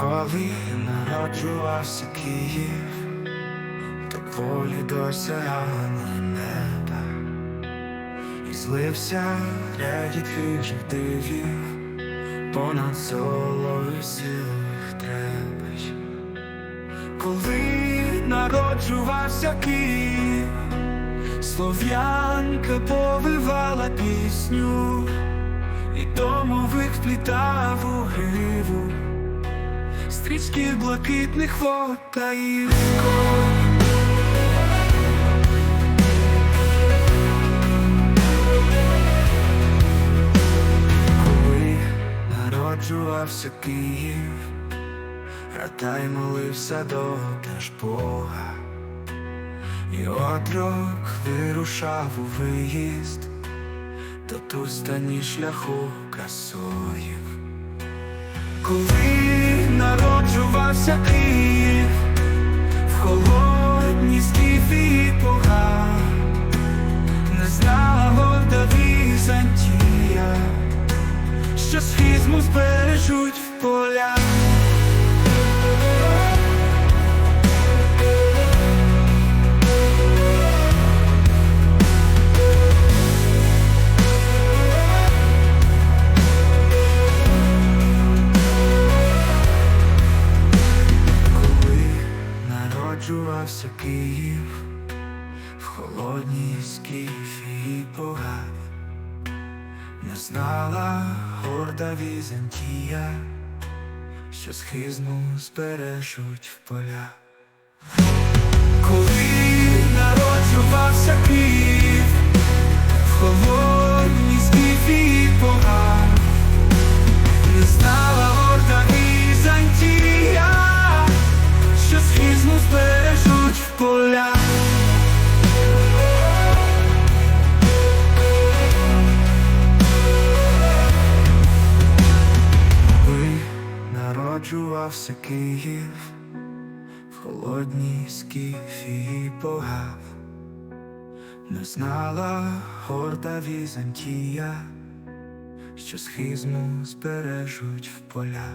Коли народжувався Київ, то полі досягало неба, і злився рядіт хижих дивів. Понад солою силих требеч. Коли народжувався Київ, слов'янка повивала пісню, і домовик вплітав у гриву стрічки блакитних вод та ірко. Коли народжувався Київ, Ратай молився до Бога, і отрок вирушав у виїзд до тустані шляху красоїв. Коли народжувався Київ в холодні скіфії пога, не знала до Візантія, що схізму збережуть в полях. Київ в холодній скіфі погав, не знала горда Візантія, що схизну збережуть в поля. Коли народжувався Київ в холодній скіфії погав, не знала горда Візантія, що схизму збережуть в поля.